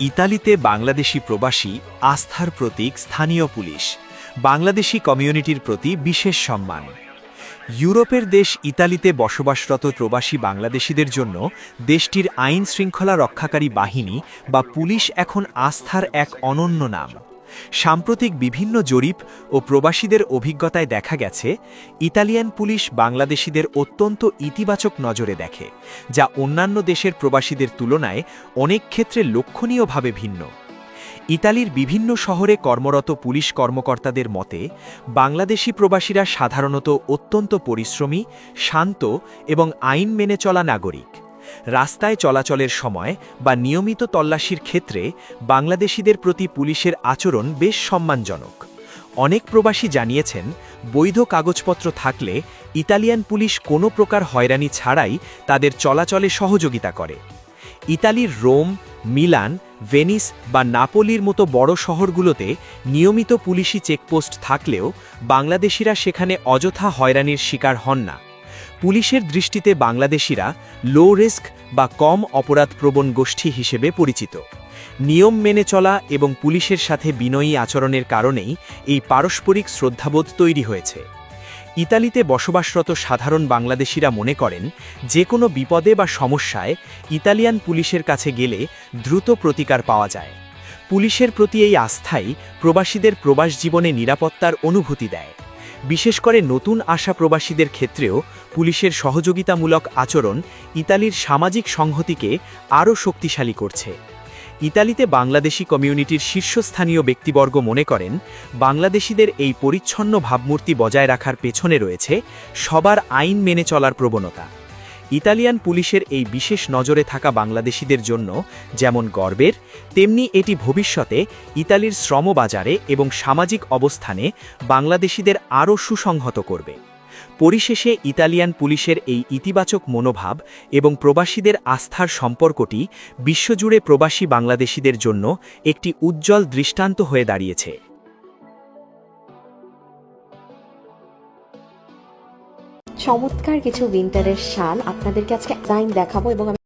ইতালিতে বাংলাদেশি প্রবাসী আস্থার প্রতীক স্থানীয় পুলিশ। বাংলাদেশি কমিউনিটির প্রতি বিশেষ সম্মান। ইউরোপের দেশ ইতালিতে বসবাসরত প্রবাসী বাংলাদেশিদের জন্য দেশটির আইন শৃঙ্খলা রক্ষাকারী বাহিনী বা পুলিশ এখন আস্থার এক অনন্য নাম। সাম্প্রতিক বিভিন্ন জরিপ ও প্রবাসীদের অভিজ্ঞতায় দেখা গেছে, ইতালিয়ান পুলিশ বাংলাদেশিদের অত্যন্ত ইতিবাচক নজরে দেখে, যা অন্যান্য দেশের প্রবাসীদের তুলনায় অনেক ক্ষেত্রে লক্ষণীয়ভাবে ভিন্ন। ইতালির বিভিন্ন শহরে কর্মরত পুলিশ কর্মকর্তাদের মতে, বাংলাদেশি প্রবাসীরা সাধারণত অত্যন্ত পরিশ্রমী, শান্ত এবং আইন মেনে চলা নাগরিক। রাস্তায় চলাচলের সময় বা নিয়মিত তল্লাশির ক্ষেত্রে বাংলাদেশিদের প্রতি পুলিশের আচরণ বেশ সম্মানজনক। অনেক প্রবাসী জানিয়েছেন, বৈধ কাগজপত্র থাকলে ইতালিয়ান পুলিশ কোনো প্রকার হয়রানি ছাড়াই তাদের চলাচলে সহযোগিতা করে। ইতালির রোম, মিলান, ভেনিস বা নাপোলির মতো বড় শহরগুলোতে নিয়মিত পুলিশি চেকপোস্ট থাকলেও বাংলাদেশিরা সেখানে অযথা হয়রানির শিকার হন না। পুলিশের দৃষ্টিতে বাংলাদেশিরা লো রিস্ক বা কম অপরাধপ্রবণ গোষ্ঠী হিসেবে পরিচিত। নিয়ম মেনে চলা এবং পুলিশের সাথে বিনয়ী আচরণের কারণেই এই পারস্পরিক শ্রদ্ধাবোধ তৈরি হয়েছে। ইতালিতে বসবাসরত সাধারণ বাংলাদেশিরা মনে করেন যে কোনো বিপদে বা সমস্যায় ইতালিয়ান পুলিশের কাছে গেলে দ্রুত প্রতিকার পাওয়া যায়। পুলিশের প্রতি এই আস্থাই প্রবাসীদের প্রবাস জীবনে নিরাপত্তার অনুভূতি দেয়। বিশেষ করে নতুন আসা প্রবাসীদের ক্ষেত্রেও পুলিশের সহযোগিতামূলক আচরণ ইতালির সামাজিক সংহতিকে আরও শক্তিশালী করছে। ইতালিতে বাংলাদেশি কমিউনিটির শীর্ষস্থানীয় ব্যক্তিবর্গ মনে করেন, বাংলাদেশিদের এই পরিচ্ছন্ন ভাবমূর্তি বজায় রাখার পেছনে রয়েছে সবার আইন মেনে চলার প্রবণতা। ইতালিয়ান পুলিশের এই বিশেষ নজরে থাকা বাংলাদেশিদের জন্য যেমন গর্বের, তেমনি এটি ভবিষ্যতে ইতালির শ্রমবাজারে এবং সামাজিক অবস্থানে বাংলাদেশিদের আরও সুসংহত করবে। পরিশেষে ইতালিয়ান পুলিশের এই ইতিবাচক মনোভাব এবং প্রবাসীদের আস্থার সম্পর্কটি বিশ্বজুড়ে প্রবাসী বাংলাদেশিদের জন্য একটি উজ্জ্বল দৃষ্টান্ত হয়ে দাঁড়িয়েছে। চমৎকার কিছু উইন্টারের শাল আপনাদেরকে আজকে ডিজাইন দেখাবো এবং